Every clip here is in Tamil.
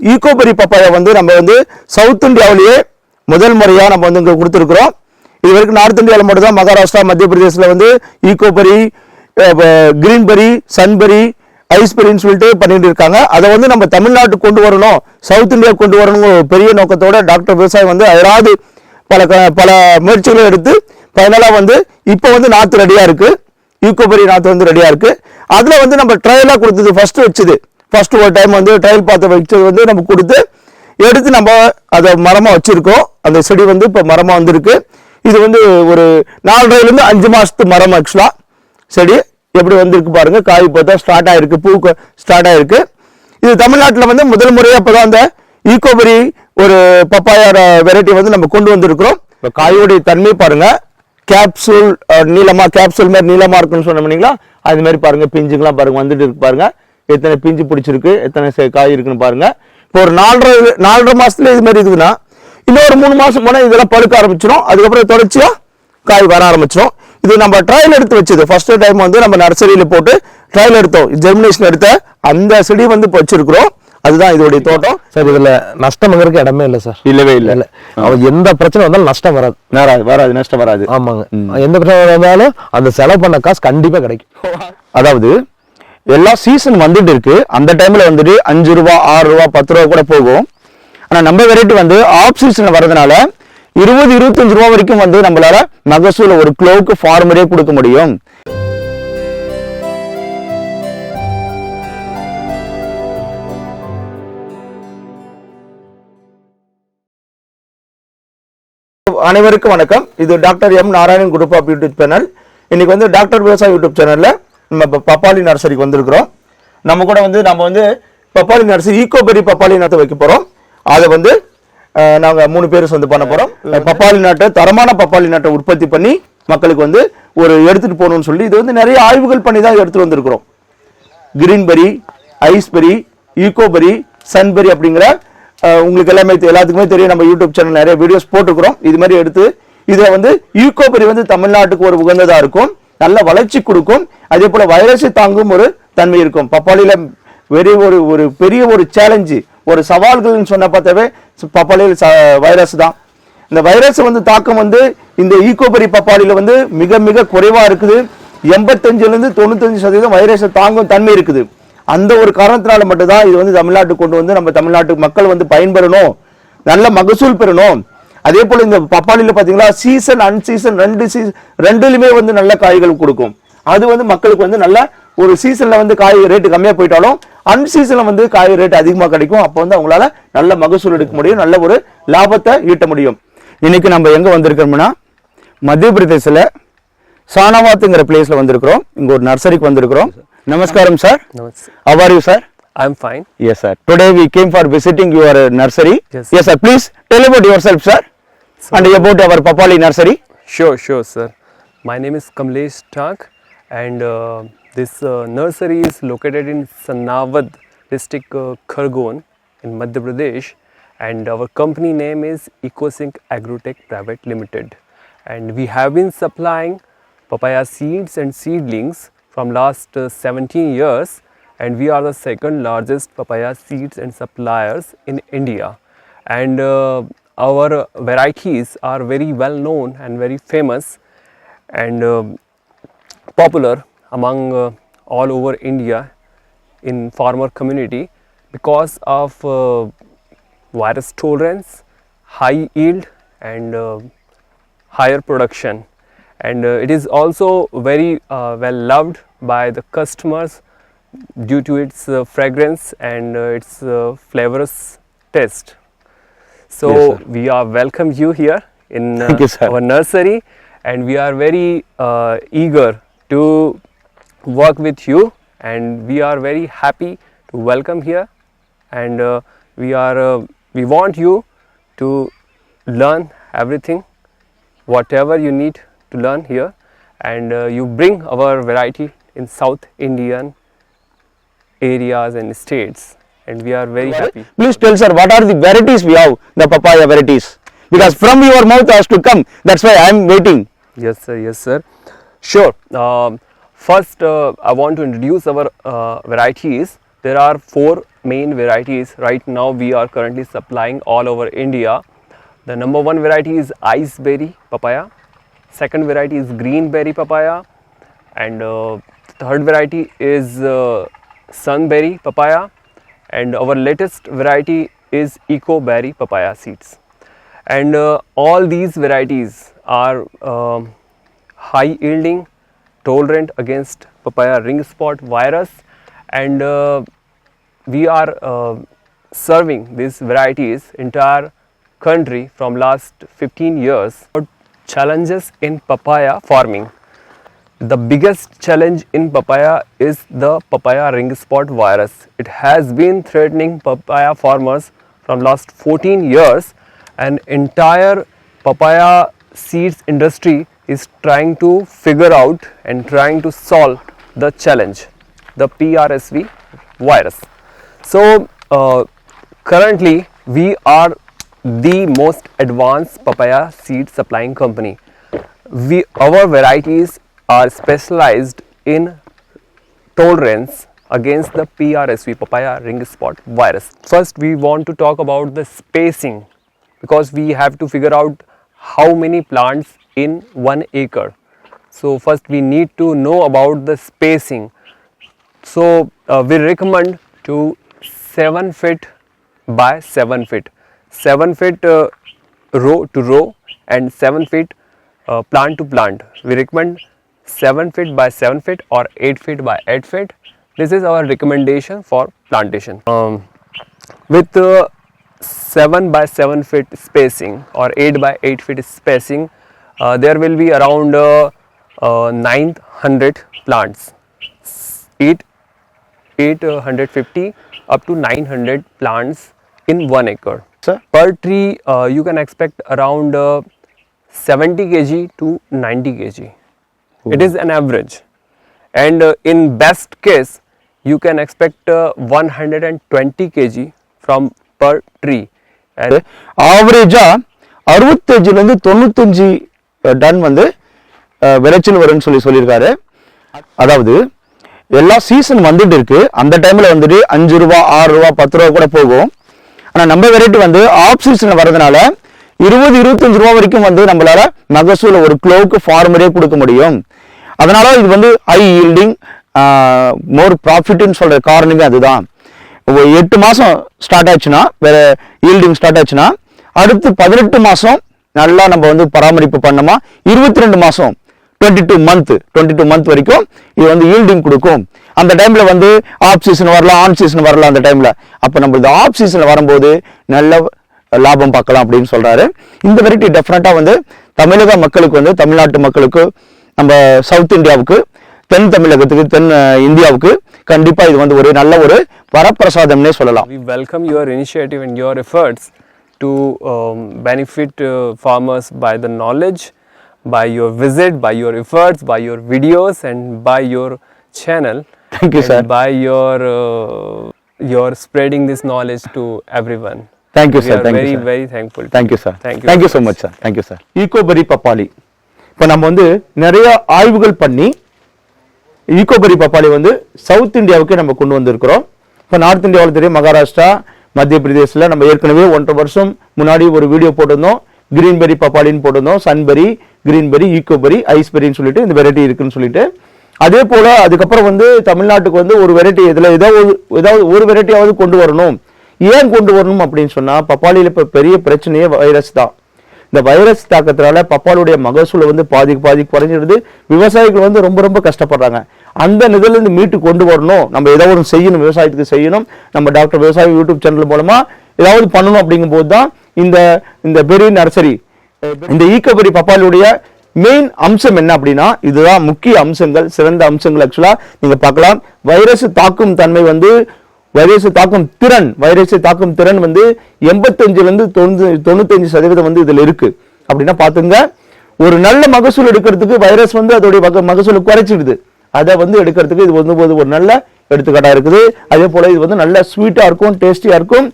ஈகோபெரி பப்பாயா வந்து நம்ம வந்து சவுத் இந்தியாவிலேயே முதல் முறையாக நம்ம வந்து இங்கே கொடுத்துருக்குறோம். இது வரைக்கும் நார்த் இந்தியாவில் மட்டும் தான் மகாராஷ்டிரா மத்திய பிரதேசத்தில் வந்து ஈகோபெரி கிரீன்பெரி சன்பெரி ஐஸ்பெரின்னு சொல்லிட்டு பண்ணிட்டு இருக்காங்க. அதை வந்து நம்ம தமிழ்நாட்டுக்கு கொண்டு வரணும். சவுத் இந்தியா கொண்டு வரணுங்கிற ஒரு பெரிய நோக்கத்தோட டாக்டர் விவசாயம் வந்து அதாவது பல க- பல முயற்சிகளும் எடுத்து ஃபைனலாக வந்து இப்போ வந்து நாற்று ரெடியாக இருக்குது ஈகோபெரி நாற்று வந்து ரெடியாக இருக்குது அதில் வந்து நம்ம ட்ரையலாக கொடுத்தது ஃபஸ்ட்டு வச்சது. ஃபஸ்ட்டு ஒரு டைம் வந்து ட்ரையல் பார்த்து வச்சது வந்து நம்ம கொடுத்து எடுத்து நம்ம அதை மரமாக வச்சுருக்கோம். அந்த செடி வந்து இப்போ மரமாக வந்திருக்கு. இது வந்து ஒரு நாலரைலேருந்து அஞ்சு மாதத்து மரம் ஆக்சுவலாக செடி எப்படி வந்திருக்கு பாருங்கள் காய் பார்த்தா ஸ்டார்ட் ஆகிருக்கு பூ ஸ்டார்ட் ஆகிருக்கு இது தமிழ்நாட்டில் வந்து முதல் முறையாக இப்போ தான் அந்த ஈகோபெரி ஒரு பப்பாயார வெரைட்டி வந்து நம்ம கொண்டு வந்திருக்கிறோம். இப்போ காயோடைய தன்மை பாருங்க. கேப்சூல் நீளமாக கேப்சூல் மாதிரி நீளமாக இருக்குன்னு சொன்னோம் இல்லைங்களா? அது மாதிரி பாருங்கள் பிஞ்சுங்களாம் பாருங்கள் வந்துட்டு இருக்கு பாருங்கள் எத்தனை பிஞ்சு பிடிச்சிருக்கு எத்தனை காய் இருக்குன்னு பாருங்க. இப்போ ஒரு நாலரை நாலரை மாசத்துல இது மாதிரி இருக்குதுன்னா இன்னும் ஒரு மூணு மாசம் போனா இதெல்லாம் பழுக்க ஆரம்பிச்சிடும் அதுக்கப்புறம் தொடர்ச்சியா காய் வர ஆரம்பிச்சிடும் இது நம்ம ட்ரையல் எடுத்து வச்சது. ஃபர்ஸ்ட் டைம் வந்து நம்ம நர்சரியில போட்டு ட்ரையல் எடுத்தோம். ஜெர்மினேஷன் எடுத்த அந்த செடி வந்து இப்போ வச்சிருக்கிறோம். அதுதான் இதோடைய தோட்டம். சார் இதுல நஷ்டம்ங்கிறதுக்கு இடமே இல்லை சார். இல்லவே இல்லை. இல்ல. அவன் எந்த பிரச்சனை வந்தாலும் நஷ்டம் வராது. வராது வராது நஷ்டம் வராது. ஆமாங்க. எந்த பிரச்சனை வந்தாலும் அந்த செலவு பண்ண காசு கண்டிப்பா கிடைக்கும். அதாவது எல்லா சீசன் வந்துட்டு இருக்கு. அந்த டைம்ல வந்துட்டு அஞ்சு ரூபா ஆறு ரூபா பத்து ரூபா கூட போகும். ஆனா நம்ம வெரைட்டி வந்து ஆஃப் சீசன் வர்றதுனால இருபது இருபத்தஞ்சு ரூபா வரைக்கும் வந்து நம்மளால மகசூல ஒரு கிலோவுக்கு ஃபார்மரே கொடுக்க முடியும். அனைவருக்கும் வணக்கம். இது doctor M Narayanan group of YouTube channel. இன்னைக்கு வந்து டாக்டர் விவசாய யூடியூப் சேனல்ல நம்ம இப்ப பப்பாளி நர்சரிக்கு வந்திருக்கிறோம். நம்ம கூட வந்து நம்ம வந்து பப்பாளி நர்சரி ஈகோபெரி பப்பாளி நாட்டை வைக்க போறோம். அதை வந்து அஹ், நாங்க மூணு பேர் வந்து பண்ண போறோம். பப்பாளி நாட்டை தரமான பப்பாளி நாட்டை உற்பத்தி பண்ணி மக்களுக்கு வந்து ஒரு எடுத்துட்டு போகணும்னு சொல்லி இது வந்து நிறைய ஆய்வுகள் பண்ணி தான் எடுத்துட்டு வந்திருக்கிறோம். கிரீன்பெரி ஐஸ்பெரி ஈகோபெரி சன்பெரி அப்படிங்கிற உங்களுக்கு எல்லாமே எல்லாத்துக்குமே தெரியும். நம்ம யூடியூப் சேனல் நிறைய வீடியோஸ் போட்டுக்கிறோம் இது மாதிரி எடுத்து இதுல வந்து ஈகோபெரி வந்து தமிழ்நாட்டுக்கு ஒரு உகந்ததா இருக்கும். நல்ல வளர்ச்சி கொடுக்கும். அதே போல வைரஸை தாங்கும் ஒரு தன்மை இருக்கும். பப்பாளியில வெரி ஒரு ஒரு பெரிய ஒரு சேலஞ்சு ஒரு சவால்கள்னு சொன்ன பார்த்தாவே பப்பாளியில் வைரஸ் தான். இந்த வைரஸ் வந்து தாக்கம் வந்து இந்த ஈகோபெரி பப்பாளியில வந்து மிக மிக குறைவா இருக்குது. எண்பத்தஞ்சுல இருந்து தொண்ணூத்தஞ்சு சதவீதம் வைரஸை தாங்கும் தன்மை இருக்குது. அந்த ஒரு காரணத்தினால மட்டும்தான் இது வந்து தமிழ்நாட்டுக்கு கொண்டு வந்து நம்ம தமிழ்நாட்டு மக்கள் வந்து பயன்பெறணும். நல்ல மகசூல் பெறணும். அதே போல இந்த பப்பாளியில பாத்தீங்களா சீசன் அன்சீசன் ரெண்டு சீசன் ரெண்டுலயுமே வந்து நல்ல காய்கள் கொடுக்கும். அது வந்து மக்களுக்கு வந்து நல்ல ஒரு சீசன்ல வந்து காய் ரேட்டு கம்மியா போயிட்டாலும் அன்சீசன்ல வந்து காய் ரேட் அதிகமா கிடைக்கும். அப்போ வந்து அவங்களால நல்ல மகசூல் எடுக்க முடியும் நல்ல ஒரு லாபத்தை ஈட்ட முடியும். இன்னைக்கு நம்ம எங்க வந்திருக்கோம்னா மத்திய பிரதேசல சானாவாத்துங்கிற பிளேஸ்ல வந்திருக்கிறோம். இங்க ஒரு நர்சரிக்கு வந்திருக்கிறோம். நமஸ்காரம் sir how are you sir? I'm fine. yes sir. Today we came for visiting your nursery. Yes. yes sir. Please tell about yourself sir. And about our papali nursery Sure, sure, sir. My name is Kamlesh Tak, and uh, this uh, nursery is located in Sanavad district, uh, Khargon, in Madhya Pradesh. And our company name is EcoSync Agrotech Private Limited. And we have been supplying papaya seeds and seedlings from last uh, 17 years. And we are the second largest papaya seeds and suppliers in India. and uh, our uh, varieties are very well known and very famous and um popular among uh, all over India in farmer community because of uh, virus tolerance, high yield and uh, higher production and uh, it is also very uh, well loved by the customers due to its uh, fragrance and uh, its uh, flavorous taste. So Yes, we are welcome you here in uh, you, our nursery and we are very uh, eager to work with you and we are very happy to welcome here and uh, we are uh, we want you to learn everything whatever you need to learn here and uh, you bring our variety in south indian areas and states and we are very happy please tell sir what are the varieties we have the papaya varieties because from your mouth has to come that's why i am waiting Yes, sir. Yes, sir. Sure. Um, first, uh, I want to introduce our uh, varieties. There are four main varieties right now we are currently supplying all over India. The number one variety is ice berry papaya, second variety is green berry papaya, and uh, third variety is uh, sunberry papaya, and our latest variety is eco berry papaya seeds. And uh, all these varieties are um high yielding, tolerant against papaya ring spot virus, and uh, we are uh, serving these varieties entire country from last 15 years. Challenges in papaya farming. The biggest challenge in papaya is the papaya ring spot virus. It has been threatening papaya farmers from last 14 years and entire papaya seeds industry is trying to figure out and trying to solve the challenge the PRSV virus. So uh, currently we are the most advanced papaya seed supplying company. We our varieties are specialized in tolerance against the PRSV papaya ring spot virus. First we want to talk about the spacing because we have to figure out how many plants in one acre. So first we need to know about the spacing. So uh, we recommend to 7 feet by 7 feet. 7 feet uh, row to row and 7 feet uh, plant to plant. We recommend 7 feet by 7 feet or 8 feet by 8 feet. This is our recommendation for plantation. Um, with uh, 7 by 7 feet spacing or 8 by 8 feet spacing, uh, there will be around uh, uh, 900 plants. 8 850 up to 900 plants in one acre. Sir? Per tree, uh, you can expect around uh, 70 kg to 90 kg. It is an average, and uh, in best case, you can expect uh, 120 kg from per tree. And ஆவரேஜா அறுபத்தஞ்சிலேருந்து தொண்ணூத்தஞ்சு uh, டன் வந்து uh, விளைச்சல் வரும்னு சொல்லி சொல்லியிருக்காரு. அதாவது எல்லா சீசன் வந்துட்டு இருக்கு. அந்த டைம்ல வந்துட்டு அஞ்சு ரூபா ஆறு ரூபா பத்து ரூபா கூட போகும். ஆனால் நம்ம வெரைட்டி வந்து ஆஃப் சீசன் வர்றதுனால இருபது இருபத்தஞ்சு ரூபா வரைக்கும் வந்து நம்மளால மகசூல் ஒரு கிலோவுக்கு ஃபார்மரே கொடுக்க முடியும். அதனால இது வந்து ஹை ஈல்டிங் மோர் ப்ராஃபிட்னு சொல்கிற காரணமே அதுதான். ஒரு எட்டு மாதம் ஸ்டார்ட் ஆச்சுன்னா வேறு ஈல்டிங் ஸ்டார்ட் ஆச்சுன்னா அடுத்து பதினெட்டு மாதம் நல்லா நம்ம வந்து பராமரிப்பு பண்ணோமா இருபத்தி ரெண்டு மாதம் twenty two month twenty two month வரைக்கும் இது வந்து ஈல்டிங் கொடுக்கும். அந்த டைமில் வந்து ஆஃப் சீசன் வரலாம் ஆன் சீசன் வரலாம் அந்த டைமில் அப்போ நம்ம இந்த ஆஃப் சீசனில் வரும்போது நல்ல லாபம் பார்க்கலாம் அப்படின்னு சொல்கிறாரு இந்த வெரைட்டி டெஃபினட்டாக வந்து தமிழக மக்களுக்கு வந்து தமிழ்நாட்டு மக்களுக்கு நம்ம சவுத் இந்தியாவுக்கு தென் தமிழகத்துக்கு தென் இந்தியாவுக்கு கண்டிப்பா இது வந்து ஒரு நல்ல ஒரு வரப்பிரசாதம்னே சொல்லலாம் um, uh, farmers by the knowledge, by your visit, by your efforts, by your videos, and by your channel. Thank you, and sir. By your uh, your spreading this knowledge to everyone. Thank you, we sir. are Thank you, very sir. very thankful. to thank you sir Thank you. Thank you so much sir thank you sir Ecoberry பப்பாளி இப்போ நம்ம வந்து நிறைய ஆய்வுகள் பண்ணி ஈகோபெரி பப்பாளி வந்து சவுத் இந்தியாவுக்கு நம்ம கொண்டு வந்திருக்கிறோம். இப்போ நார்த் இந்தியாவில் தெரியும் மகாராஷ்டிரா மத்திய பிரதேசில் நம்ம ஏற்கனவே ஒன்றரை வருஷம் முன்னாடி ஒரு வீடியோ போட்டிருந்தோம். கிரீன்பெரி பப்பாளின்னு போட்டிருந்தோம். சன்பெரி கிரீன்பெரி ஈகோபெரி ஐஸ்பெரின்னு சொல்லிட்டு இந்த வெரைட்டி இருக்குன்னு சொல்லிட்டு. அதே போல அதுக்கப்புறம் வந்து தமிழ்நாட்டுக்கு வந்து ஒரு வெரைட்டி இதில் ஏதாவது ஏதாவது ஒரு வெரைட்டியாவது கொண்டு வரணும். ஏன் கொண்டு வரணும் அப்படின்னு சொன்னால் பப்பாளியில் இப்போ பெரிய பிரச்சனையே வைரஸ் தான். இந்த வைரஸ் தாக்கத்தினால பப்பாளுடைய மகசூல் வந்து பாதிக்கு பாதி குறைஞ்சிடுது. விவசாயிகள் வந்து ரொம்ப ரொம்ப கஷ்டப்படுறாங்க. அந்த நிதிலிருந்து இருந்து மீட்டு கொண்டு வரணும். நம்ம ஏதாவது ஒன்று செய்யணும் விவசாயத்துக்கு செய்யணும். நம்ம டாக்டர் விவசாய யூடியூப் சேனல் மூலமா ஏதாவது பண்ணணும் அப்படிங்கும்போது தான் இந்த இந்த பெரிய நர்சரி இந்த ஈக்கபெரி பப்பாளுடைய மெயின் அம்சம் என்ன அப்படின்னா இதுதான் முக்கிய அம்சங்கள் சிறந்த அம்சங்கள் ஆக்சுவலா நீங்க பார்க்கலாம். வைரஸ் தாக்கும் தன்மை வந்து வைரஸை தாக்கும் திறன் வைரஸை தாக்கும் திறன் வந்து எண்பத்தஞ்சுல இருந்து தொண்ணூத்தி தொண்ணூத்தஞ்சு சதவீதம் வந்து இதில் இருக்கு. அப்படின்னா பார்த்துங்க ஒரு நல்ல மகசூல் எடுக்கிறதுக்கு வைரஸ் வந்து அதோடைய மகசூலை குறைச்சிடுது. அதை வந்து எடுக்கிறதுக்கு இது வந்து போது ஒரு நல்ல எடுத்துக்காட்டாக இருக்குது. அதே போல் இது வந்து நல்ல ஸ்வீட்டாக இருக்கும் டேஸ்டியாக இருக்கும்.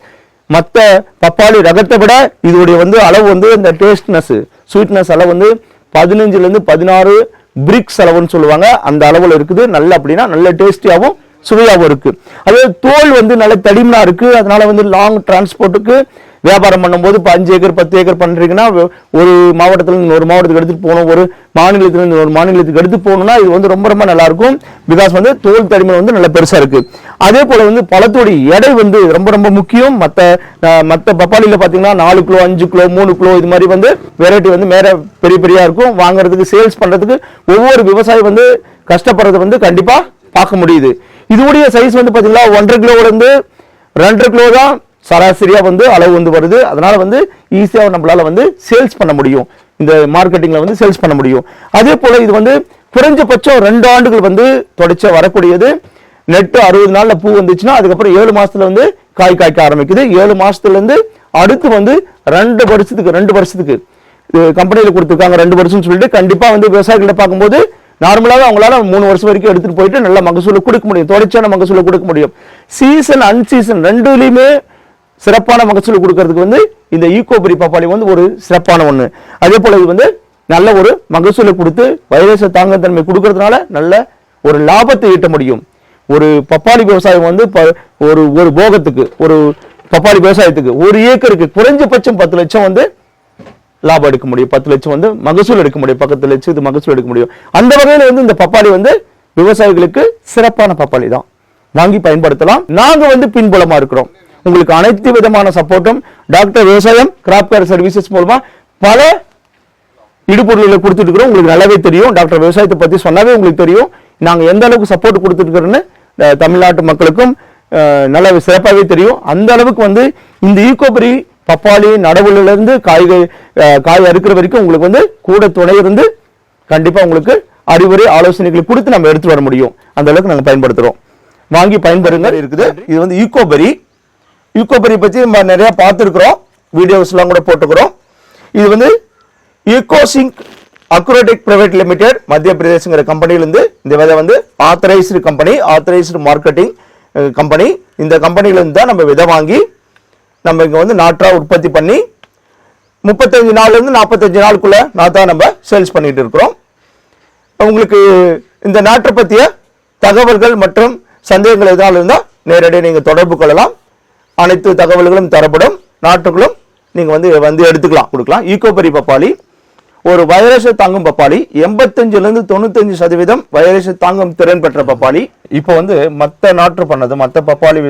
மற்ற பப்பாளி ரகத்தை விட இதோடைய வந்து அளவு வந்து இந்த டேஸ்ட்னஸ் ஸ்வீட்னஸ் அளவு வந்து பதினஞ்சுலேருந்து பதினாறு பிரிக்ஸ் அளவுன்னு சொல்லுவாங்க. அந்த அளவில் இருக்குது. நல்ல அப்படின்னா நல்ல டேஸ்டியாகவும் சுவையாகவும் இருக்குது அதே தோல் வந்து நல்ல தடிமனா இருக்குது அதனால வந்து லாங் டிரான்ஸ்போர்ட்டுக்கு வியாபாரம் பண்ணும்போது இப்போ அஞ்சு ஏக்கர் பத்து ஏக்கர் பண்ணுறீங்கன்னா ஒரு மாவட்டத்தில் ஒரு மாவட்டத்துக்கு எடுத்துகிட்டு போகணும். ஒரு மாநிலத்திலிருந்து இன்னொரு ஒரு மாநிலத்துக்கு எடுத்து போகணும்னா இது வந்து ரொம்ப ரொம்ப நல்லாயிருக்கும் பிகாஸ் வந்து தோல் தடிமன் வந்து நல்ல பெருசாக இருக்குது அதே போல் வந்து பழத்தோடைய எடை வந்து ரொம்ப ரொம்ப முக்கியம். மற்ற மற்ற பப்பாளியில் பார்த்தீங்கன்னா நாலு கிலோ அஞ்சு கிலோ மூணு கிலோ இது மாதிரி வந்து வெரைட்டி வந்து மேலே பெரிய பெரியா இருக்கும். வாங்குறதுக்கு சேல்ஸ் பண்ணுறதுக்கு ஒவ்வொரு விவசாயி வந்து கஷ்டப்படுறது வந்து கண்டிப்பாக பார்க்க முடியுது. இதுவுடைய சைஸ் வந்து பாத்தீங்கன்னா ஒன்றரை கிலோவிலேருந்து ரெண்டரை கிலோ தான் சராசரியாக வந்து அளவு வந்து வருது. அதனால் வந்து ஈஸியாக நம்மளால் வந்து சேல்ஸ் பண்ண முடியும். இந்த மார்க்கெட்டிங்கில் வந்து சேல்ஸ் பண்ண முடியும். அதே போல் இது வந்து குறைஞ்சபட்சம் ரெண்டு ஆண்டுகள் வந்து தொடச்ச வரக்கூடியது. நெட்டு அறுபது நாளில் பூ வந்துச்சுன்னா அதுக்கப்புறம் ஏழு மாதத்தில் வந்து காய் காய்க்க ஆரம்பிக்குது. ஏழு மாதத்துலேருந்து அடுத்து வந்து ரெண்டு வருஷத்துக்கு ரெண்டு வருஷத்துக்கு கம்பெனியில் கொடுத்துருக்காங்க ரெண்டு வருஷம்னு சொல்லிட்டு கண்டிப்பாக வந்து விவசாயிகளை பார்க்கும்போது நார்மலாக அவங்களால மூணு வருஷம் வரைக்கும் எடுத்துட்டு போயிட்டு நல்ல மகசூலை கொடுக்க முடியும். தொடர்ச்சியான மகசூலை கொடுக்க முடியும். சீசன் அன்சீசன் ரெண்டுலையுமே சிறப்பான மகசூல் கொடுக்கறதுக்கு வந்து இந்த ஈகோபரி பப்பாளி வந்து ஒரு சிறப்பான ஒன்று அதே போல இது வந்து நல்ல ஒரு மகசூலை கொடுத்து வைரஸ தாங்கத்தன்மை கொடுக்கறதுனால நல்ல ஒரு லாபத்தை ஈட்ட முடியும். ஒரு பப்பாளி விவசாயம் வந்து ப- ஒரு ஒரு போகத்துக்கு ஒரு பப்பாளி விவசாயத்துக்கு ஒரு ஏக்கருக்கு குறைஞ்சபட்சம் பத்து லட்சம் வந்து லாபம் எடுக்க முடியும். பத்து லட்சம் வந்து மகசூல் எடுக்க முடியும். பக்கத்து லட்சம் இது மகசூல் எடுக்க முடியும். அந்த வகையில் வந்து இந்த பப்பாளி வந்து விவசாயிகளுக்கு சிறப்பான பப்பாளி தான். வாங்கி பயன்படுத்தலாம். நாங்க வந்து பின்புலமா இருக்கிறோம். உங்களுக்கு அனைத்து விதமான சப்போர்ட்டும் டாக்டர் விவசாயம் கிராப் கேர் சர்வீசஸ் மூலமா பல இடுபொருள்களை கொடுத்துட்டு இருக்கிறோம். உங்களுக்கு நல்லாவே தெரியும். டாக்டர் விவசாயத்தை பத்தி சொன்னாவே உங்களுக்கு தெரியும். நாங்க எந்த அளவுக்கு சப்போர்ட் கொடுத்துட்டு தமிழ்நாட்டு மக்களுக்கும் நல்ல நல்லா சிறப்பாகவே தெரியும். அந்த அளவுக்கு வந்து இந்த ஈகோபரி பப்பாளி நடவுல இருந்து காய்கறி காய் அறுக்கிற வரைக்கும் உங்களுக்கு வந்து கூட துணை இருந்து கண்டிப்பா உங்களுக்கு அறிவுரை ஆலோசனைகளை கொடுத்து நம்ம எடுத்து வர முடியும். அந்த அளவுக்கு நாங்க பயன்படுத்துறோம். வாங்கி பயன்பெறுங்க இருக்குது இது வந்து ஈகோபெரி. ஈகோபெரி பத்தி நம்ம நிறைய பார்த்துருக்குறோம். வீடியோஸ்லாம் கூட போட்டுக்கிறோம். இது வந்து ஈகோசிங்க் அக்ரோடெக் பிரைவேட் லிமிடெட் மத்திய பிரதேசங்கிற கம்பெனிலேருந்து இந்த விதை வந்து authorised company authorised marketing company. இந்த கம்பெனிலேருந்து தான் நம்ம விதை வாங்கி நம்ம இங்கே வந்து நாற்றா உற்பத்தி பண்ணி முப்பத்தஞ்சு நாள்லேருந்து நாற்பத்தஞ்சு நாளுக்குள்ள நாத்தா நம்ம சேல்ஸ் பண்ணிகிட்டு இருக்கிறோம். உங்களுக்கு இந்த நாற்றை பற்றிய தகவல்கள் மற்றும் சந்தேகங்கள் எதாவது இருந்தால் நேரடியாக நீங்கள் தொடர்பு கொள்ளலாம். அனைத்து தகவல்களும் தரப்படும். நாட்டுகளும் நீங்கள் வந்து வந்து எடுத்துக்கலாம் கொடுக்கலாம். ஈகோபரி பப்பாளி ஒரு வைரஸை தாங்கும் பப்பாளி எண்பத்தஞ்சுலேருந்து தொண்ணூத்தஞ்சு சதவீதம் வைரஸை தாங்கும் திறன் பெற்ற பப்பாளி. இப்போ வந்து மற்ற நாற்று பண்ணது மற்ற பப்பாளி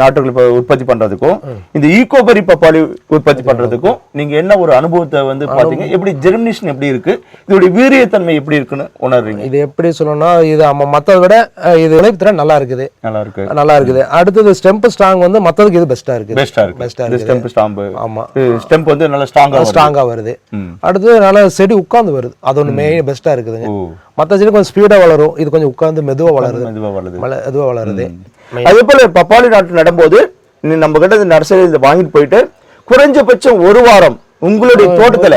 நாற்றுகள் இப்போ உற்பத்தி பண்றதுக்கும் இந்த ஈகோபரி பப்பாளி உற்பத்தி பண்றதுக்கும் நீங்க என்ன ஒரு அனுபவத்தை வந்து பாத்தீங்க எப்படி ஜெர்மினேஷன் எப்படி இருக்கு? இதோட வீரியத்தன்மை எப்படி இருக்குன்னு உணர்றீங்க? இது எப்படி சொல்லணும்னா இது நம்ம மற்றதை விட இது விளைவுத்திறன் நல்லா இருக்குது. நல்லா இருக்கு. நல்லா இருக்குது. அடுத்தது ஸ்டெம்ப் ஸ்ட்ராங் வந்து மற்றதுக்கு இது பெஸ்ட்டாக இருக்குது. பெஸ்டா இருக்கு பெஸ்ட்டாக இந்த இருக்குது. ஸ்டெம்ப் ஸ்டாம்பு ஆமா. ஸ்டெம்ப் வந்து நல்லா ஸ்ட்ராங்கா ஸ்ட்ராங்காக வருது. அடுத்தது நல்லா செடி உட்கார்ந்து வருது. அது ஒன்று மெயின் பெஸ்ட்டாக இருக்குதுங்க. மற்ற செடி கொஞ்சம் ஸ்பீடாக வளரும். இது கொஞ்சம் உட்கார்ந்து மெதுவாக வளருது. மெதுவா வருது மழை மெதுவாக வளருது. அதே போல பப்பாளி நாட்டு நடும்போது நம்ம கிட்ட நர்சரியில் வாங்கிட்டு போயிட்டு குறைஞ்சபட்சம் ஒரு வாரம் உங்களுடைய தோட்டத்துல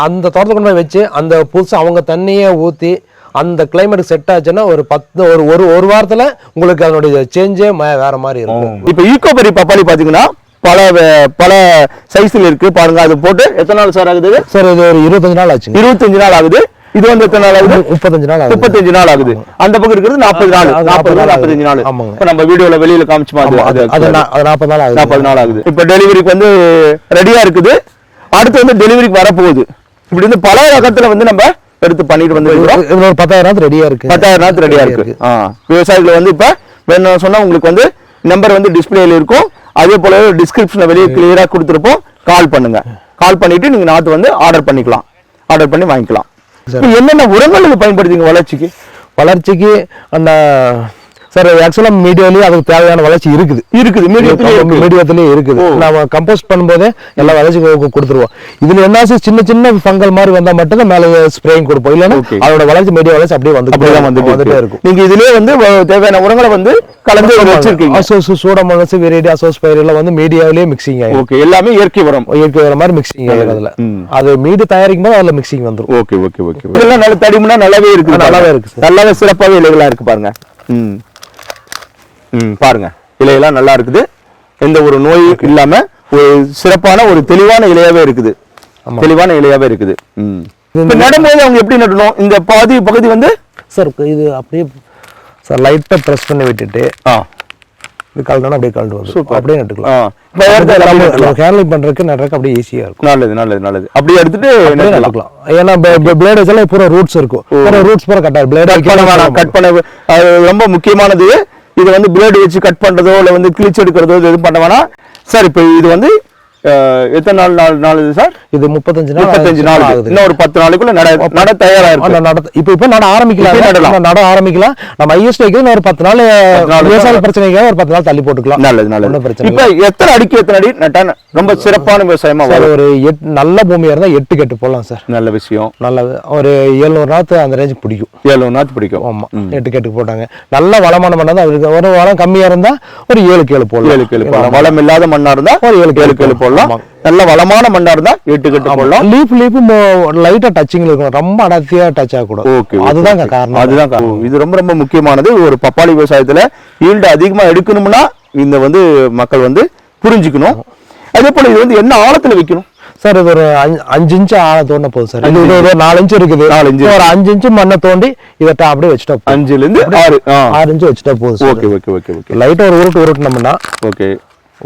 அந்த தோட்டத்தை கொண்டு போய் வச்சு அந்த புதுசாக அவங்க தண்ணியை ஊற்றி அந்த கிளைமேட் செட் ஆச்சுன்னா ஒரு பத்து ஒரு ஒரு ஒரு வாரத்தில் உங்களுக்கு அதனுடைய சேஞ்சே வேற மாதிரி இருக்கும் இப்ப ஈகோபெரி பப்பாளி பாத்தீங்கன்னா பல பல சைஸ்ல இருக்கு. பாருங்க அது போட்டு எத்தனை நாள் சார் ஆகுது? சார் இது ஒரு இருபத்தஞ்சு நாள் ஆச்சுங்க. இருபத்தஞ்சு நாள் ஆகுது. இது வந்து எத்தனை நாள் ஆகுது? முப்பத்தஞ்சு நாள் ஆகுது. முப்பத்தஞ்சு நாள் ஆகுது. அந்த பக்கம் இருக்கிறது நாற்பது நாள். நாற்பது நாள் நாற்பது நாற்பத்தஞ்சு நாள். இப்ப நம்ம வீடியோல வெளியில காமிச்சுமா? அது நாற்பது நாள் ஆகுது. நாற்பது நாள் ஆகுது. இப்ப டெலிவரிக்கு வந்து ரெடியா இருக்குது. அடுத்து வந்து டெலிவரிக்கு வரப்போகுது. இப்படி வந்து பல ரகத்துல வந்து நம்ம எடுத்து பண்ணிட்டு வந்து ஒரு பத்தாயிரம் ரெடியா இருக்கு. பத்தாயிரம் ரெடியா இருக்கு. விவசாயிகள் வந்து இப்ப வேணும் சொன்னா உங்களுக்கு வந்து நம்பர் வந்து டிஸ்பிளேல இருக்கும். அதே போல டிஸ்கிரிப்ஷன்ல வெளியே கிளியரா கொடுத்துருப்போம். கால் பண்ணுங்க. கால் பண்ணிட்டு நீங்க நாத்து வந்து ஆர்டர் பண்ணிக்கலாம். ஆர்டர் பண்ணி வாங்கிக்கலாம். என்னென்ன உரங்கள் நீங்க பயன்படுத்தீங்க வளர்ச்சிக்கு? வளர்ச்சிக்கு அந்த சார் ஆக்சுவலா மீடியாலயே அதுக்கு தேவையான வளர்ச்சி இருக்குது. இருக்குது. மீடியத்திலே இருக்கு மீடியத்திலேயே இருக்குது. நம்ம கம்போஸ்ட் பண்ணும்போதே எல்லா வளர்ச்சி கு- கொடுத்துருவோம். இதுல என்ன சின்ன சின்ன ஃபங்கல் மாதிரி வந்தா மட்டும் தான் மேல ஸ்ப்ரேயிங் கொடுப்போம். இல்லைன்னா. அதோட வளர்ச்சி மீடியா வளர்ச்சி அப்படியே வந்து அப்படிதான் வந்துட்டு வந்துட்டே இருக்கு. இருக்கும். நீங்க இதுலயே வந்து தேவையான உரங்களை வந்து கலந்து வச்சிருக்கீங்க. அசோஸ் சூடமோனஸ் வெரைட்டி அசோஸ் பயிர் எல்லாம் வந்து மீடியாவிலேயே மிக்சிங் ஆகும் ஓகே எல்லாமே இயற்கை உரம். இயற்கை வர மாதிரி மிக்சிங் ஆகும் அதுல. அது மீடு தயாரிக்கும் போது அதுல மிக்சிங் வந்துரும். ஓகே ஓகே ஓகே இதெல்லாம் நல்ல தடிமனா நல்லாவே இருக்கு நல்லாவே இருக்கு. நல்லாவே சிறப்பாவே இலைகளா இருக்கு பாருங்க. ம். பாருங்க. இலையெல்லாம் நல்லா இருக்குது. எந்த ஒரு நோய் இல்லாம ஒரு சிறப்பான ஒரு தெளிவான இலையாவே இருக்குது. தெளிவான இலையாவே இருக்குது. ம். இப்ப நடும்போது அவங்க எப்படி நடணும் இந்த பாதி பகுதி வந்து? சார் இது அப்படியே சார் லைட்டாக ப்ரெஸ் பண்ணி விட்டுட்டு ஆ. இது கழட்டணும் அப்படியே வந்து Super. அப்படியே நட்டுக்கலாம். ஹேர்லிங் பண்ணுறதுக்கு நடுறதுக்கு அப்படியே ஈஸியாக இருக்கும். நல்லது நல்லது நல்லது. அப்படியே எடுத்துட்டு நட்டுக்கலாம். நட்டுக்கலாம். ஏன்னா பிளேடு வச்சாலும் பூரா ரூட்ஸ் இருக்கும். பூரா ரூட்ஸ் பூரா கட்டாது பிளேடு கட் பண்ண கட் பண்ண ரொம்ப முக்கியமான இது வந்து பிளேடு வச்சு கட் பண்ணுறதோ இல்லை வந்து கிழிச்சு எடுக்கிறதோ இது எதுவும் பண்ண வேணாம். சார் இப்போ இது வந்து எத்தனை நாள் நாள் நாள் இது சார்? இது முப்பத்தஞ்சு நாள் முப்பத்தஞ்சு நாள் ஆகுது. இன்னும் ஒரு பத்து நாளைக்குள்ள நட நட தயாரா இருக்கு. ஆனா நட இப்போ இப்போ நட ஆரம்பிக்கலாம். நடலாம். நம்ம நட ஆரம்பிக்கலாம். நம்ம ஐஎஸ்டி வைக்கிறது ஒரு பத்து நாள் நாள் விவசாய பிரச்சனைக்காக ஒரு பத்து நாள் தள்ளி போட்டுக்கலாம். நல்லது நல்லது. பிரச்சனை இப்ப எத்தனை அடிக்கு எத்தனை அடி? நட்டா ரொம்ப சிறப்பான விவசாயமா வரும். ஒரு எட் நல்ல பூமியா இருந்தா எட்டு கெட்டு போடலாம் சார். நல்ல விஷயம். நல்லது. ஒரு ஏழ்நூறு நாத்து அந்த ரேஞ்சுக்கு பிடிக்கும். ஏழு நாத்து பிடிக்கும். ஆமா. எட்டு கெட்டுக்கு போட்டாங்க. நல்ல வளமான மண்ணா தான் இருக்கு. ஒரு வளம் கம்மியா இருந்தா ஒரு ஏழு ஏழு போடலாம். ஏழு கேளு போடலாம். வளம் இல்லாத மண்ணா இருந்தா ஒரு ஏழு ஏழு கேளு போடலாம். ஆமாங்க. நல்ல வளமான மண்ணா இருந்தா எட்டு கட்டு போடலாம் லீப் லீப் லைட்டா டச்சிங்ல இருக்கும் ரொம்ப அடர்த்தியா டச் ஆகக்கூடாது ஓகே அதுதான் காரணம். அதுதான் காரணம். இது ரொம்ப ரொம்ப முக்கியமானது. ஒரு பப்பாளி விவசாயத்துல ஈல்டு அதிகமா எடுக்கணும்னா இந்த வந்து மக்கள் வந்து புரிஞ்சுக்கணும். அதே போல இது வந்து என்ன ஆழத்துல வைக்கணும்? சார் இது ஒரு அஞ்சு- இன்ச்சு ஆழ தோண்ட போகுது சார் இது ஒரு நாலு இன்ச்சு இருக்குது. நாலு இன்ச்சு. ஒரு அஞ்சு இன்ச்சு மண்ணை தோண்டி இதை அப்படியே வச்சுட்டா போதும். அஞ்சுல இருந்து ஆறு ஆறு இன்ச்சு வச்சுட்டா போதும் ஓகே ஓகே ஓகே ஓகே லைட்டா ஒரு உருட்டு உருட்டினோம்னா ஓகே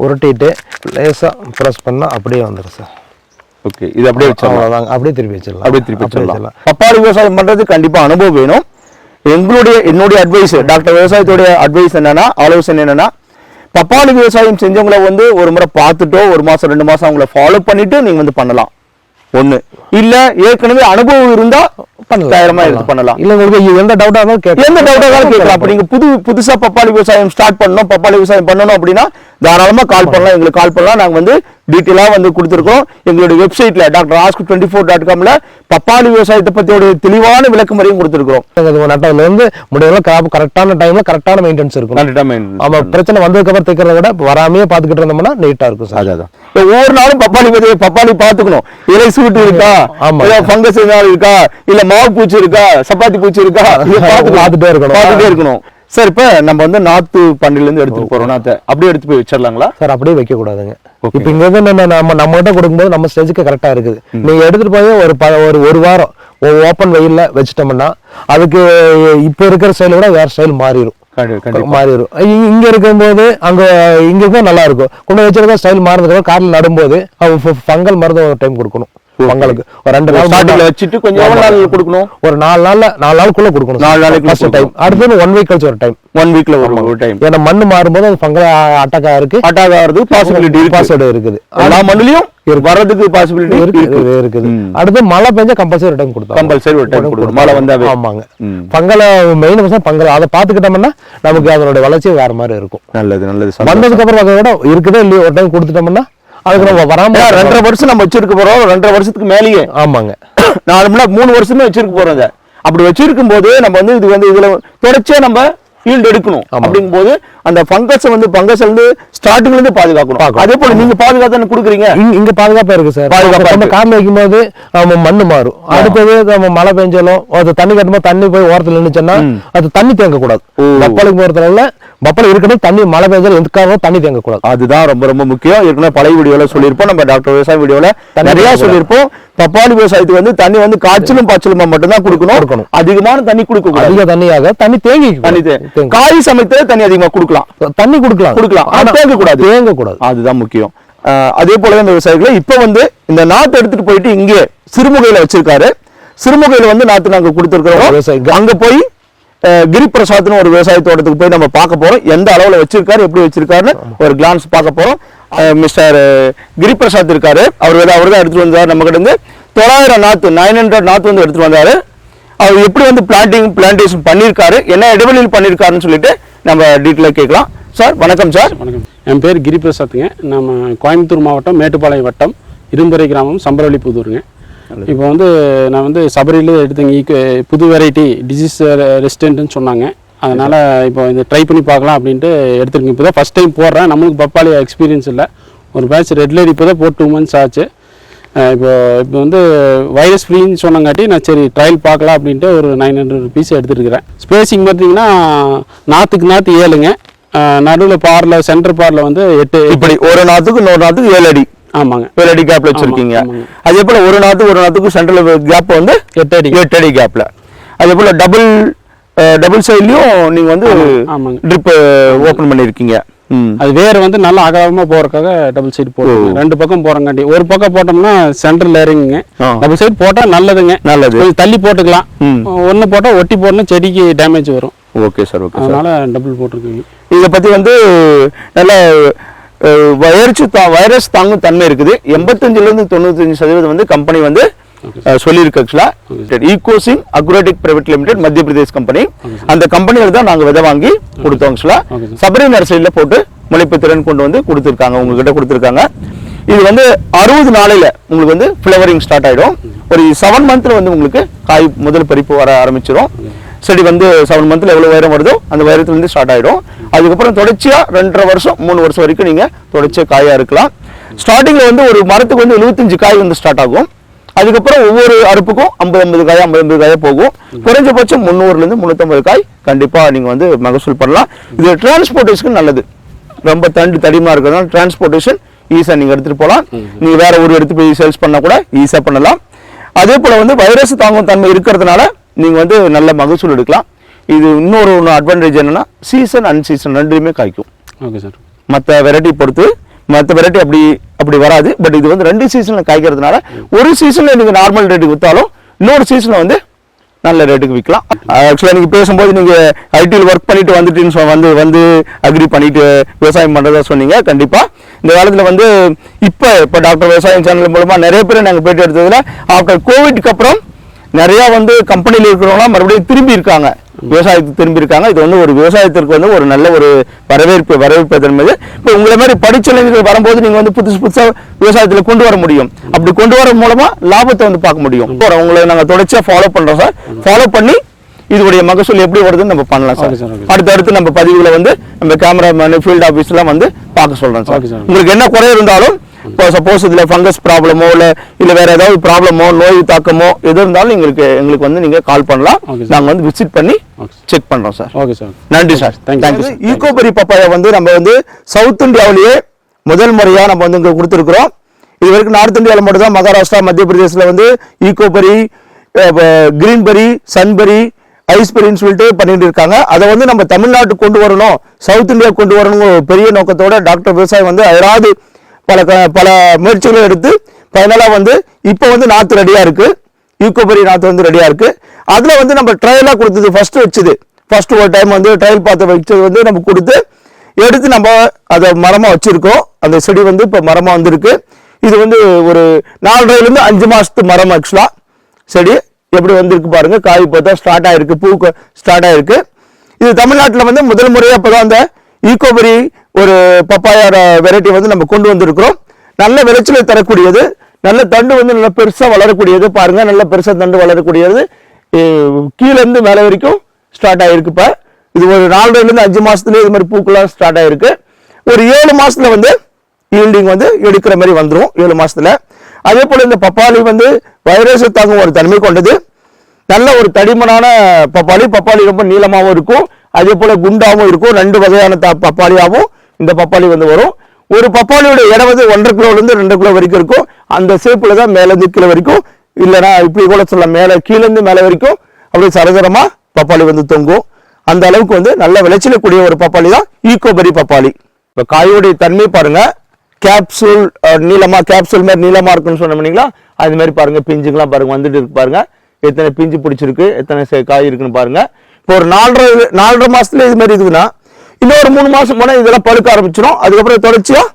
உருட்டிட்டு லேசா ப்ரெஸ் பண்ணா அப்படியே வந்துடும் சார். ஓகே இது அப்படியே வச்சிடலாம். அப்படியே திருப்பி வச்சிடலாம். அப்படியே திருப்பி வச்சிடலாம். பப்பாளி விவசாயம் பண்றது கண்டிப்பா அனுபவம் வேணும். எங்களுடைய என்னுடைய அட்வைஸ் டாக்டர் விவசாயத்துடைய அட்வைஸ் என்னன்னா ஆலோசனை என்னன்னா பப்பாளி விவசாயம் செஞ்சவங்கள வந்து ஒரு முறை பார்த்துட்டோ ஒரு மாசம் ரெண்டு மாசம் அவங்கள ஃபாலோ பண்ணிட்டு நீங்க வந்து பண்ணலாம். ஒண்ணு. இல்ல ஏற்கனவே அனுபவம் இருந்தா பண்ணலாம். தயாரமா எடுத்து பண்ணலாம். இல்ல உங்களுக்கு எந்த டவுட்டா இருந்தாலும் எந்த டவுட்டா கேட்கலாம். அப்ப நீங்க புது புதுசா பப்பாளி விவசாயம் ஸ்டார்ட் பண்ணணும் பப்பாளி விவசாயம் பண்ணணும் அப்படின்னா தாராளமா கால் பண்ணலாம். எங்களுக்கு கால் பண்ணலாம். நாங்க வந்து டீட்டெயிலா வந்து கொடுத்துருக்கோம். எங்களுடைய வெப்சைட்ல doctor ask twenty four dot காம்ல பப்பாளி விவசாயத்தை பத்தியோட தெளிவான விளக்கமுறையும் கொடுத்துருக்கோம் இது நட்டதுல இருந்து முடியல கிராப் கரெக்டான டைம்ல கரெக்டான மெயின்டெனன்ஸ் இருக்கும். நன்றி ஆமா பிரச்சனை வந்ததுக்கு அப்புறம் தைக்கிறத விட வராமையே பாத்துக்கிட்டு இருந்தோம்னா நீட்டா இருக்கும் சார். அதான் இப்ப ஒவ்வொரு நாளும் பப்பாளி விதையை பப்பாளி பாத்துக்கணும் இலை சூட்டு இருக்கா? ஆமா. இல்ல ஃபங்கஸ் இருக்கா? இல்ல மாவு பூச்சி இருக்கா? சப்பாத்தி பூச்சி இருக்கா. பார்த்துட்டே இருக்கணும். பார்த்துட்டே இருக்கணும். சார் இப்ப நம்ம வந்து நாத்து பண்ணில இருந்து எடுத்துட்டு போறோம். நாத்தை. அப்படியே எடுத்து போய் வச்சிடலாங்களா? சார் அப்படியே வைக்க கூடாதுங்க. இப்ப இங்க இருந்து நம்ம நம்ம நம்ம கிட்ட கொடுக்கும்போது நம்ம ஸ்டேஜுக்கு கரெக்டா இருக்குது. நீங்க எடுத்துட்டு போய் ஒரு ப- ஒரு ஒரு வாரம் ஓப்பன் வெயில்ல வச்சிட்டோம்னா அதுக்கு இப்ப இருக்கிற ஸ்டைல விட வேற ஸ்டைல் மாறிடும் மாறிடும் இங்க இருக்கும்போது அங்க இங்க இருந்தா நல்லா இருக்கும். கொண்டு வச்சிருக்க ஸ்டைல் மாறினதுக்கு கார்ல நடும்போது ஃபங்கல் மருந்து ஒரு டைம் கொடுக்கணும். ஃபங்கலுக்கு ஒரு ரெண்டு நாள் மூணு ஸ்டார்டிங்ல. வச்சுட்டு கொஞ்சம் எவ்வளவு நாள். கொடுக்கணும்? ஒரு நாலு நாள்ல நாலு நாளுக்குள்ள கொடுக்கணும் நாலு நாளைக்குள்ள ஃபர்ஸ்ட் டைம். அடுத்தது ஒன் வீக் கழிச்சு ஒரு டைம் ஒன் வீக்ல ஒரு ஒரு டைம் ஏன்னா மண்ணு மாறும்போது அது ஃபங்கல் அட்டாக்கா இருக்கு அட்டாக் ஆகிறது பாசிபிலிட்டி பாஸ்வேர்டு இருக்குது. எல்லா மண்ணுலயும் வர்றதுக்கு பாசிபிலிட்டி இருக்குது இருக்கு. இருக்குது. அடுத்து மழை பெஞ்சா கம்பல்சரி டைம் கொடுத்தோம் கம்பல்சரி ஒரு டைம் கொடுக்கணும். மழை வந்தாவே ஆமாங்க. பங்கல மெயின் விஷயம் பங்கல் அதை பாத்துக்கிட்டோம்னா நமக்கு அதனுடைய வளர்ச்சி வேற மாதிரி இருக்கும். நல்லது நல்லது. வந்ததுக்கு அப்புறம் அதை விட இருக்குதோ இல்லையோ ஒரு டைம் கொடுத்துட்டோம்னா அதுக்கு நம்ம வராம ரெண்டரை வருஷம் நம்ம வச்சிருக்க போறோம். ரெண்டரை வருஷத்துக்கு மேலேயே. ஆமாங்க. நாலு மணி மூணு வருஷமே வச்சிருக்க போறோம். அப்படி வச்சிருக்கும் போது நம்ம வந்து இது வந்து இதுல தொடர்ச்சியா நம்ம ஈல்டு எடுக்கணும். அப்படிங்கும் போது அந்த பங்கஸை வந்து பங்கஸ்ல இருந்து ஸ்டார்டிங்ல இருந்து பாதுகாக்கணும். அதே போல நீங்க பாதுகாத்து கொடுக்குறீங்க? இங்க பாதுகாப்பா இருக்கு சார். பாதுகாப்பா நம்ம. கார்ல வைக்கும்போது நம்ம மண்ணு மாறும். அடுத்தது நம்ம மழை பெஞ்சாலும் அது தண்ணி கட்டும்போது தண்ணி போய் ஓரத்துல நின்னுச்சுன்னா அது தண்ணி தேங்க கூடாது. பப்பளுக்கு போறதுனால பப்பளம் இருக்கணும் தண்ணி மழை பெஞ்சாலும் எந்த காரணம் தண்ணி தேங்க கூடாது அதுதான் ரொம்ப ரொம்ப முக்கியம். ஏற்கனவே பழைய வீடியோல சொல்லியிருப்போம். நம்ம டாக்டர் விவசாய வீடியோல நிறைய சொல்லியிருப்போம். பப்பாளி விவசாயத்துக்கு வந்து தண்ணி வந்து காய்ச்சலும் பாய்ச்சலுமா மட்டும்தான் கொடுக்கணும். கொடுக்கணும். அதிகமான தண்ணி கொடுக்க அதிக தண்ணியாக தண்ணி தேங்கி தண்ணி காய் சமைத்தே தண்ணி அதிகமா கொடுக்கலாம். தண்ணி கொடுக்கலாம். கொடுக்கலாம். தேங்க கூடாது. தேங்க கூடாது அதுதான் முக்கியம். அதே போல இந்த விவசாயிகளை இப்ப வந்து இந்த நாத்தை எடுத்துட்டு போயிட்டு இங்கே சிறுமுகையில வச்சிருக்காரு. சிறுமுகையில வந்து நாத்து நாங்க கொடுத்துருக்கிறோம். விவசாயி- அங்க போய் அஹ், கிரி பிரசாத்னு ஒரு விவசாய தோட்டத்துக்கு போய் நம்ம பார்க்க போறோம். எந்த அளவுல வச்சிருக்காரு எப்படி வச்சிருக்காருன்னு ஒரு கிளான்ஸ் பார்க்க போறோம். மிஸ்டர் கிரி பிரசாத் இருக்காரு. அவர் வந்து அவர் தான் எடுத்துட்டு வந்தார். நம்ம கிட்ட இருந்து தொள்ளாயிரம் நாத்து நைன் ஹண்ட்ரட் நாத்து வந்து எடுத்துட்டு வந்தாரு. அவர் எப்படி வந்து பிளான்டிங் பிளான்டேஷன் பண்ணியிருக்காரு என்ன இடைவெளியில் பண்ணியிருக்காருன்னு சொல்லிட்டு நம்ம டீட்டெயிலாக கேட்கலாம். சார் வணக்கம் சார். வணக்கம். என் பேர் கிரி பிரசாத்துங்க நம்ம கோயம்புத்தூர் மாவட்டம் மேட்டுப்பாளையம் வட்டம் இரும்பறை கிராமம் சம்பரவள்ளி புதூருங்க. இப்போ வந்து நான் வந்து சபரியில் எடுத்தேங்க. ஈக்கு புது வெரைட்டி டிசீஸ் ரெசிஸ்டன்ட்னு சொன்னாங்க. அதனால் இப்போ இந்த ட்ரை பண்ணி பார்க்கலாம் அப்படின்ட்டு எடுத்துருக்கேன். இப்போ தான் ஃபஸ்ட் டைம் போடுறேன். நம்மளுக்கு பப்பாளி எக்ஸ்பீரியன்ஸ் இல்லை. ஒரு பேட்ச் ரெட் லேடி இப்போ தான் போட்டு டூ மந்த்ஸ் ஆச்சு. இப்போ இப்போ வந்து வைரஸ் ஃப்ரீன்னு சொன்னங்காட்டி நான் சரி ட்ரையல் பார்க்கலாம் அப்படின்ட்டு ஒரு நைன் ஹண்ட்ரட் ருபீஸ் எடுத்துருக்கிறேன். ஸ்பேசிங் பார்த்தீங்கன்னா நாற்றுக்கு நாற்று ஏழுங்க. நடுவில் பாரில் சென்டர் பாரில் வந்து எட்டு இப்படி ஒரு நாத்துக்கு இன்னொரு நாத்துக்கு ஏழு அடி. ஆமாங்க. ஏழு அடி கேப்ல வச்சிருக்கீங்க. அதே போல ஒரு நாத்துக்கு ஒரு நாத்துக்கு சென்ட்ரல் கேப் வந்து எட்டு அடி. எட்டு அடி கேப்ல அதே போல டபுள் டபுள் சைட்லயும் நீங்க வந்து. ட்ரிப் ஓபன் பண்ணிருக்கீங்க அது வேர் வந்து நல்லா அகலமா போறதுக்காக டபுள் சைடு போடுறோம் ரெண்டு பக்கம் போறங்காட்டி. ஒரு பக்கம் போட்டோம்னா சென்டர் லேரிங்க. டபுள் சைடு போட்டா நல்லதுங்க. நல்லது. தள்ளி போட்டுக்கலாம். ஒன்னு போட்டா ஒட்டி போடணும் செடிக்கு டேமேஜ் வரும். ஓகே சார் ஓகே அதனால டபுள் போட்டிருக்கீங்க. இதை பத்தி வந்து நல்ல வைரஸ் வைரஸ் தாங்கும் தன்மை இருக்குது. எண்பத்தஞ்சுல இருந்து தொண்ணூத்தஞ்சு சதவீதம் வந்து கம்பெனி வந்து சொல்லியிருக்கு ஆக்சுவலா ஈகோசிங் அக்ரோட்டிக் பிரைவேட் லிமிடெட் மத்திய பிரதேஷ் கம்பெனி அந்த கம்பெனியில தான் நாங்க விதை வாங்கி கொடுத்தோம் ஆக்சுவலா Okay, sir. சபரி நர்சரியில போட்டு முளைப்பு திறன் கொண்டு வந்து கொடுத்துருக்காங்க உங்ககிட்ட கொடுத்துருக்காங்க. இது வந்து அறுபது நாளையில உங்களுக்கு வந்து ஃபிளவரிங் ஸ்டார்ட் ஆயிடும். ஒரு செவன் மந்த்ல வந்து உங்களுக்கு காய் முதல் பறிப்பு வர ஆரம்பிச்சிடும் செடி வந்து செவன் மந்த்ல எவ்வளவு உயரம் வருதோ அந்த உயரத்துல இருந்து ஸ்டார்ட் ஆயிடும். அதுக்கப்புறம் தொடர்ச்சியா ரெண்டரை வருஷம் மூணு வருஷம் வரைக்கும் நீங்க தொடர்ச்சியா காயா இருக்கலாம். ஸ்டார்டிங்ல வந்து ஒரு மரத்துக்கு வந்து 75 காய் வந்து ஸ்டார்ட் ஆகும். அதுக்கப்புறம் ஒவ்வொரு அறுப்புக்கும் ஐம்பது ஐம்பது காய் ஐம்பது ஐம்பது காயா போகும். குறைஞ்சபட்சம் முந்நூறுல இருந்து முந்நூற்றம்பது காய் கண்டிப்பா நீங்க வந்து மகசூல் பண்ணலாம். இது டிரான்ஸ்போர்ட்டேஷன் நல்லது. ரொம்ப தண்டு தடிமா இருக்கிறதுனால டிரான்ஸ்போர்ட்டேஷன் ஈஸியாக நீங்க எடுத்துட்டு போகலாம். நீங்க வேற ஒரு இடத்துக்கு போய் சேல்ஸ் பண்ணா கூட ஈஸியா பண்ணலாம். அதே போல வந்து வைரஸ் தாங்கும் தன்மை இருக்கிறதுனால நீங்க வந்து நல்ல மகசூல் எடுக்கலாம். இது இன்னொரு ஒன்று அட்வான்டேஜ் என்னன்னா சீசன் அன் சீசன் ரெண்டுமே காய்க்கும். ஓகே சார் மற்ற வெரைட்டி பொறுத்து மற்ற வெரைட்டி அப்படி அப்படி வராது. பட் இது வந்து ரெண்டு சீசனில் காய்க்கிறதுனால ஒரு சீசனில் நீங்கள் நார்மல் ரேட்டுக்கு விற்றாலும் இன்னொரு சீசனில் வந்து நல்ல ரேட்டுக்கு விற்கலாம் ஆக்சுவலாக நீங்கள் பேசும்போது நீங்கள் ஐடியில் ஒர்க் பண்ணிட்டு வந்துட்டுன்னு வந்து வந்து அக்ரி பண்ணிட்டு விவசாயம் பண்ணுறதா சொன்னீங்க கண்டிப்பாக இந்த காலத்தில் வந்து இப்போ இப்போ டாக்டர் விவசாயம் சேனல் மூலமாக நிறைய பேர் நாங்கள் போயிட்டு எடுத்ததில் ஆஃப்டர் கோவிட்க்கு அப்புறம் நிறையா வந்து கம்பெனியில் இருக்கிறவங்களாம் மறுபடியும் திரும்பி இருக்காங்க. விவசாயத்துக்கு திரும்பி இருக்காங்க இது வந்து ஒரு விவசாயத்திற்கு வந்து ஒரு நல்ல ஒரு வரவேற்பு வரவேற்பு தன்மை இப்போ உங்களை மாதிரி படிச்ச இளைஞர்கள் வரும்போது நீங்க வந்து புதுசு புதுசா விவசாயத்துல கொண்டு வர முடியும். அப்படி கொண்டு வர மூலமா லாபத்தை வந்து பார்க்க முடியும். உங்களை நாங்க தொடர்ச்சியா ஃபாலோ பண்றோம் சார். ஃபாலோ பண்ணி இதோடைய மகசூல் எப்படி வருதுன்னு நம்ம பண்ணலாம் சார். அடுத்து அடுத்து நம்ம பதிவுகளை வந்து நம்ம கேமராமேன் ஃபீல்ட் ஆஃபீஸ்லாம் வந்து பார்க்க சொல்றோம் சார். உங்களுக்கு என்ன குறை இருந்தாலும் இப்போ சப்போஸ் இதுல ஃபங்கஸ் ப்ராப்ளமோ இல்ல இல்ல வேற ஏதாவது ப்ராப்ளமோ நோய் தாக்கமோ எது இருந்தாலும் எங்களுக்கு எங்களுக்கு வந்து நீங்க கால் பண்ணலாம். Okay, sir. நாங்க வந்து விசிட் பண்ணி. செக் பண்றோம் சார் ஓகே சார் நன்றி sir thank you. Ecoberry papaya வந்து நம்ம வந்து சவுத் இந்தியாவிலேயே முதல் முறையா நம்ம வந்து இங்க கொடுத்துருக்குறோம். இது வரைக்கும் நார்த் இந்தியாவில் மட்டும் தான் மகாராஷ்டிரா மத்திய பிரதேசத்துல வந்து ஈகோபரி கிரீன்பெரி சன்பெரி ஐஸ்பெரின்னு சொல்லிட்டு பண்ணிட்டு இருக்காங்க. அதை வந்து நம்ம தமிழ்நாட்டுக்கு கொண்டு வரணும். சவுத் இந்தியா கொண்டு வரணும் பெரிய நோக்கத்தோட டாக்டர் விவசாயம் வந்து அயராது பல க- பல முயற்சிகளும் எடுத்து ஃபைனலாக வந்து இப்போ வந்து நாற்று ரெடியாக இருக்குது ஈகோபரி நாற்று வந்து ரெடியாக இருக்குது அதில் வந்து நம்ம ட்ரையலாக கொடுத்தது ஃபஸ்ட்டு வச்சது. ஃபஸ்ட்டு ஒரு டைம் வந்து ட்ரையல் பார்த்து வச்சது வந்து நம்ம கொடுத்து எடுத்து நம்ம அதை மரமாக வச்சுருக்கோம். அந்த செடி வந்து இப்போ மரமாக வந்திருக்கு. இது வந்து ஒரு நாலரைலேருந்து அஞ்சு மாதத்து மரம் ஆக்சுவலாக செடி எப்படி வந்திருக்கு பாருங்கள் காய் பார்த்தா ஸ்டார்ட் ஆகிருக்கு பூ ஸ்டார்ட் ஆகிருக்கு இது தமிழ்நாட்டில் வந்து முதல் முறையாக இப்போ தான் அந்த ஈகோபரி ஒரு பப்பாயோட வெரைட்டி வந்து நம்ம கொண்டு வந்திருக்கிறோம். நல்ல விளைச்சலை தரக்கூடியது. நல்ல தண்டு வந்து நல்லா பெருசாக வளரக்கூடியது. பாருங்கள் நல்ல பெருசாக தண்டு வளரக்கூடியது. கீழேருந்து மேலே வரைக்கும் ஸ்டார்ட் ஆகிருக்கு இப்போ. இது ஒரு நாலுலேருந்து அஞ்சு மாதத்துலேயே இது மாதிரி பூக்கெல்லாம் ஸ்டார்ட் ஆகிருக்கு ஒரு ஏழு மாதத்தில் வந்து ஈல்டிங் வந்து எடுக்கிற மாதிரி வந்துடும் ஏழு மாதத்தில் அதே போல் இந்த பப்பாளி வந்து வைரஸை தாங்கும் ஒரு தன்மை கொண்டது. நல்ல ஒரு தடிமனான பப்பாளி. பப்பாளி ரொம்ப நீளமாகவும் இருக்கும். அதே போல் குண்டாகவும் இருக்கும். ரெண்டு வகையான த- பப்பாளியாகவும் இந்த பப்பாளி வந்து வரும். ஒரு பப்பாளியோட இடம் வந்து ஒன்றரை கிலோலேருந்து ரெண்டு கிலோ வரைக்கும் இருக்கும். அந்த ஷேப்பில் தான் மேலேருந்து கீழே வரைக்கும். இல்லைன்னா இப்படி கூட சொல்லலாம் மேலே கீழேருந்து மேலே வரைக்கும் அப்படியே சரசரமாக பப்பாளி வந்து தொங்கும். அந்த அளவுக்கு வந்து நல்ல விளைச்சலக்கூடிய ஒரு பப்பாளி தான் ஈக்கோபரி பப்பாளி. இப்போ காயோடைய தன்மை பாருங்க. கேப்சூல் நீளமாக கேப்சூல் மாதிரி நீளமாக இருக்குன்னு சொன்னீங்களா அது மாதிரி பாருங்கள் பிஞ்சுங்களாம் பாருங்கள் வந்துட்டு இருக்கு பாருங்கள் எத்தனை பிஞ்சு பிடிச்சிருக்கு எத்தனை சே- காய் இருக்குன்னு பாருங்கள் இப்போ ஒரு நாலரை நாலரை மாதத்துல இது மாதிரி இருக்குதுன்னா இன்னொரு மூணு மாதம் போனால் இதெல்லாம் பழுக்க ஆரம்பிச்சிடும் அதுக்கப்புறம் தொடர்ச்சியாக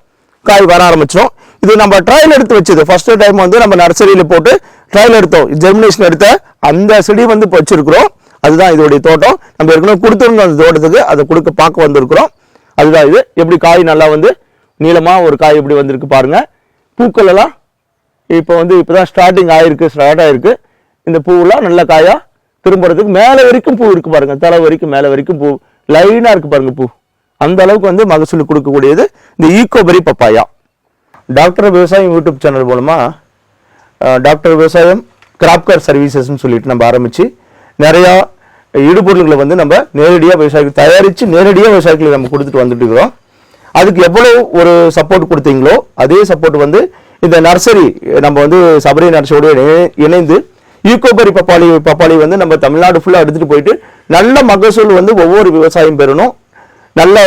காய் வர ஆரம்பிச்சிடும் இது நம்ம ட்ரையல் எடுத்து வச்சது. ஃபர்ஸ்ட் டைம் வந்து நம்ம நர்சரியில் போட்டு ட்ரையல் எடுத்தோம். ஜெர்மினேஷன் எடுத்த அந்த செடி வந்து இப்போ வச்சிருக்கிறோம். அதுதான் இதோடைய தோட்டம். நம்ம ஏற்கனவே கொடுத்துருந்தோம் அந்த தோட்டத்துக்கு அதை கொடுக்க பார்க்க வந்திருக்கிறோம். அதுதான் இது. எப்படி காய் நல்லா வந்து நீளமாக ஒரு காய் எப்படி வந்திருக்கு பாருங்கள் பூக்கள் எல்லாம் இப்போ வந்து இப்போ தான் ஸ்டார்டிங் ஆயிருக்கு ஸ்டார்ட் ஆயிருக்கு. இந்த பூவெல்லாம் நல்ல காயாக திரும்புறதுக்கு மேலே வரைக்கும் பூ இருக்குது பாருங்கள் தலை வரைக்கும் மேலே வரைக்கும் பூ. லைனாக இருக்குது பாருங்க பூ. அந்த அளவுக்கு வந்து மகசூல் கொடுக்கக்கூடியது இந்த ஈக்கோபெரி பப்பாயா டாக்டர் விவசாயம் யூடியூப் சேனல் மூலமாக டாக்டர் விவசாயம் கிராப்கர் சர்வீசஸ்னு சொல்லிட்டு நம்ம ஆரம்பித்து நிறையா இடுபொருள்களை வந்து நம்ம நேரடியாக விவசாயிகள் தயாரித்து நேரடியாக விவசாயிகளுக்கு நம்ம கொடுத்துட்டு வந்துட்டு இருக்கிறோம். அதுக்கு எவ்வளோ ஒரு சப்போர்ட் கொடுத்தீங்களோ அதே சப்போர்ட் வந்து இந்த நர்சரி நம்ம வந்து சபரி நர்சரியோடு இணை- இணைந்து ஈகோபரி பப்பாளி பப்பாளி வந்து நம்ம தமிழ்நாடு ஃபுல்லாக எடுத்துகிட்டு போயிட்டு நல்ல மகசூல் வந்து ஒவ்வொரு விவசாயம் பெறணும். நல்ல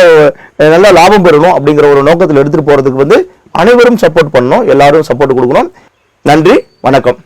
நல்ல லாபம் பெறணும் அப்படிங்கிற ஒரு நோக்கத்தில் எடுத்துகிட்டு போகிறதுக்கு வந்து அனைவரும் சப்போர்ட் பண்ணணும். எல்லாரும் சப்போர்ட் கொடுக்கணும். நன்றி வணக்கம்.